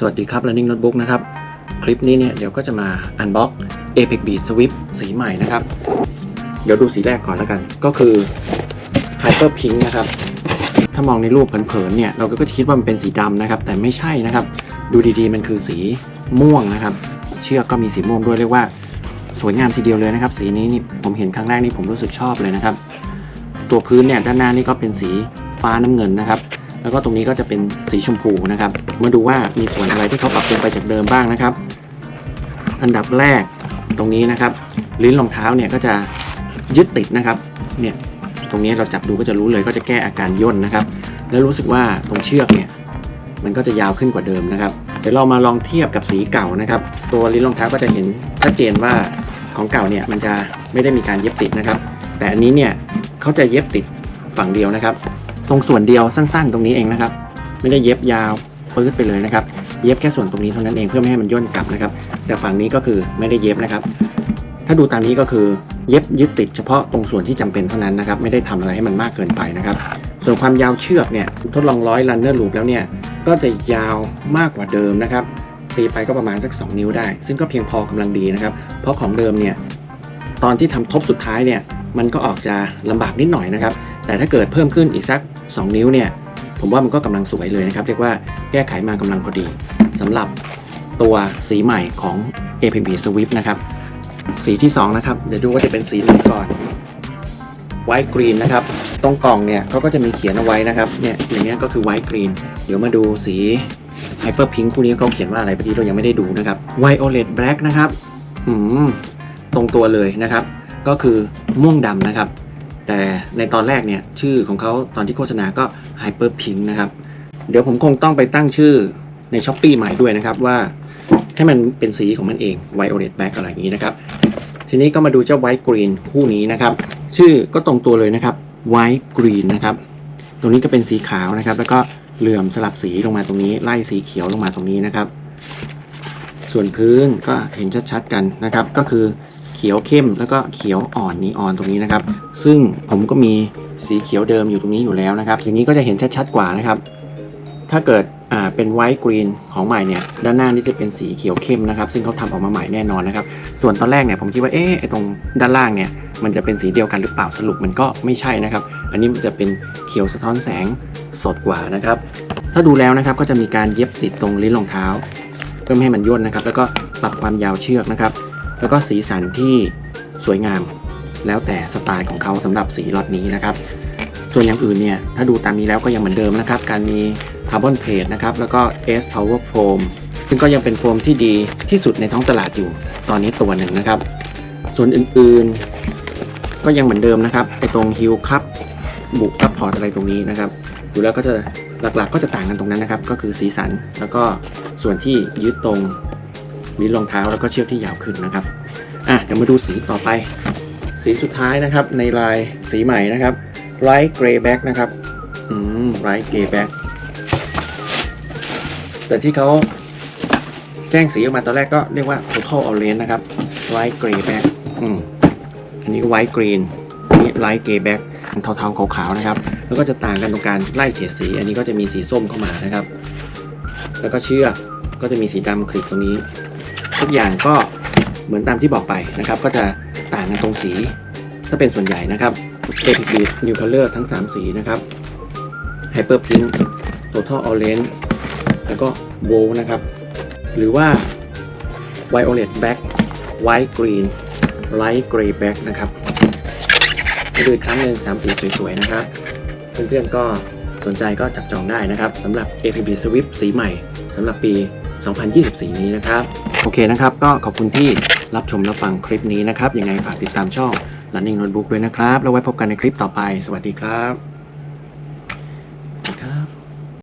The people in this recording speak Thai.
สวัสดีครับ Running Notebook นะครับ คลิปนี้เนี่ยเดี๋ยวก็จะมา unbox Apex Beat Swift สีใหม่นะครับ เดี๋ยวดูสีแรกก่อนแล้วกัน ก็คือ Hyper Pink นะครับ ถ้ามองในรูปเผินๆเนี่ย เราก็คิดว่ามันเป็นสีดำนะครับ แต่ไม่ใช่นะครับ ดูดีๆ มันคือสีม่วงนะครับ เชือกก็มีสีม่วงด้วยเรียกว่า สวยงามทีเดียวเลยนะครับ สีนี้นี่ผมเห็นครั้งแรกนี่ผมรู้สึกชอบเลยนะครับ ตัวพื้นเนี่ยด้านหน้านี่ก็เป็นสีฟ้าน้ำเงินนะครับ แล้วก็ตรงนี้ก็จะเป็นสีชมพูนะครับ มาดูว่ามีส่วนอะไรที่เขาปรับเปลี่ยนไปจากเดิมบ้างนะครับ อันดับแรกตรงนี้นะครับ ลิ้นรองเท้าเนี่ยก็จะยึดติดนะครับเนี่ยตรงนี้เราจับดูก็จะรู้เลยก็จะแก้อาการย่นนะครับ แล้วรู้สึกว่าตรงเชือกเนี่ยมันก็จะยาวขึ้นกว่าเดิมนะครับ เดี๋ยวเรามาลองเทียบกับสีเก่านะครับ ตัวลิ้นรองเท้าก็จะเห็นชัดเจนว่าของเก่าเนี่ยมันจะไม่ได้มีการเย็บติดนะครับ แต่อันนี้เนี่ยเขาจะเย็บติดฝั่งเดียวนะครับ ตรงส่วนเดียวสั้น ๆ ตรงนี้เองนะครับ ไม่ได้เย็บยาวปื๊ดไปเลยนะครับ เย็บแค่ส่วนตรงนี้เท่านั้นเองเพื่อไม่ให้มันย่นกลับนะครับ แต่ฝั่งนี้ก็คือไม่ได้เย็บนะครับ ถ้าดูตามนี้ก็คือเย็บยึดติดเฉพาะตรงส่วนที่จำเป็นเท่านั้นนะครับ ไม่ได้ทำอะไรให้มันมากเกินไปนะครับ ส่วนความยาวเชือกเนี่ยทดลองร้อยรันเนอร์ลูปแล้วเนี่ยก็จะยาวมากกว่าเดิมนะครับตีไปก็ประมาณสัก 2 นิ้วได้ ซึ่งก็เพียงพอกำลังดีนะครับ เพราะของเดิมเนี่ยตอนที่ทำทบสุดท้ายเนี่ย มันก็ออกจะลำบากนิดหน่อยนะครับ แต่ถ้าเกิดเพิ่มขึ้นอีกสัก 2 นิ้วเนี่ย ผมว่ามันก็กำลังสวยเลยนะครับ เรียกว่าแก้ไขมากำลังพอดีสำหรับตัวสีใหม่ของ a p b Swift นะครับ สีที่ 2 นะครับ เดี๋ยวดูว่าจะเป็นสีไหนก่อน White Green นะครับ ตรงกล่องเนี่ยเขาก็จะมีเขียนเอาไว้นะครับ เนี่ยอย่างเงี้ยก็คือ White Green เดี๋ยวมาดูสี Hyper Pink คู่นี้เขาเขียนว่าอะไรพอดีเรายังไม่ได้ดูนะครับ Violet Black นะครับ อืม ตรงตัวเลยนะครับ ก็คือม่วงดำนะครับ แต่ในตอนแรกเนี่ยชื่อของเขาตอนที่โฆษณาก็ Hyper Pink นะครับ เดี๋ยวผมคงต้องไปตั้งชื่อใน s h อ p e e ใหม่ด้วยนะครับว่าให้มันเป็นสีของมันเอง Violet Black อะไรอย่างนี้นะครับ ทีนี้ก็มาดูเจ้า White Green คู่นี้นะครับ ชื่อก็ตรงตัวเลยนะครับ White Green นะครับ ตรงนี้ก็เป็นสีขาวนะครับ แล้วก็เหลื่อมสลับสีลงมาตรงนี้ ไล่สีเขียวลงมาตรงนี้นะครับ ส่วนพื้นก็เห็นชัดๆกันนะครับ ก็คือ เขียวเข้มแล้วก็เขียวอ่อนนีออนตรงนี้นะครับ ซึ่งผมก็มีสีเขียวเดิมอยู่ตรงนี้อยู่แล้วนะครับสิ่างนี้ก็จะเห็นชัดๆกว่านะครับ ถ้าเกิดอ่าเป็นไวท์กรีนของใหม่เนี่ยด้านหน้านี่จะเป็นสีเขียวเข้มนะครับ ซึ่งเขาทำออกมาใหม่แน่นอนนะครับ ส่วนตอนแรกเนี่ยผมคิดว่าเอ๊ะไอตรงด้านล่างเนี่ยมันจะเป็นสีเดียวกันหรือเปล่าสรุปมันก็ไม่ใช่นะครับ อันนี้มันจะเป็นเขียวสะท้อนแสงสดกว่านะครับ ถ้าดูแล้วนะครับก็จะมีการเย็บติดตรงลิ้นรองเท้า เพื่อไม่ให้มันย่นนะครับ แล้วก็ปรับความยาวเชือกนะครับ แล้วก็สีสันที่สวยงาม แล้วแต่สไตล์ของเขาสำหรับสีล็อตนี้นะครับ ส่วนอย่างอื่นเนี่ย ถ้าดูตามนี้แล้วก็ยังเหมือนเดิมนะครับ การมีคาร์บอนเพลทนะครับ แล้วก็ S Power Foam ซึ่งก็ยังเป็นโฟมที่ดีที่สุดในท้องตลาดอยู่ตอนนี้ตัวหนึ่งนะครับ ส่วนอื่นๆ ก็ยังเหมือนเดิมนะครับไอตรงฮิลคัพบุกซัพพอร์ตอะไรตรงนี้นะครับดูแล้วก็จะหลักๆ ก็จะต่างกันตรงนั้นนะครับ ก็คือสีสันแล้วก็ส่วนที่ยึดตรง ลิ้นรองเท้าแล้วก็เชือกที่ยาวขึ้นนะครับอะเดี๋ยวมาดูสีต่อไป สีสุดท้ายนะครับในลายสีใหม่นะครับ Light Gray Back นะครับอืม Light Gray Back แต่ที่เขาแจ้งสีออกมาตอนแรกก็เรียกว่า Total Orange นะครับ Light Gray Back อืมอันนี้ White Green อันนี้ Light Gray Back เทาๆขาวๆนะครับ แล้วก็จะต่างกันตรงการไล่เฉดสี อันนี้ก็จะมีสีส้มเข้ามานะครับ แล้วก็เชือกก็จะมีสีดำคลิปตรงนี้ ทุกอย่างก็เหมือนตามที่บอกไปนะครับ ก็จะต่างกันตรงสีถ้าเป็นส่วนใหญ่นะครับเอพิบีดนิวคัลเลอร์ทั้ง 3 สีนะครับไฮเปอร์พิง k ์ Total Orange แล้วก็โวนะครับ หรือว่า Violet Black White Green Light Gray Black นะครับมาดูอีกครั้งหนึ่ง3สีสวยๆ นะครับ เพื่อนๆก็สนใจก็จับจองได้นะครับสำหรับ APB Swift สีใหม่สำหรับปี 2024 นี้นะครับ โอเคนะครับ ก็ขอบคุณที่รับชมและฟังคลิปนี้นะครับ ยังไงฝากติดตามช่อง Running Notebook ด้วยนะครับ แล้วไว้พบกันในคลิปต่อไป สวัสดีครับ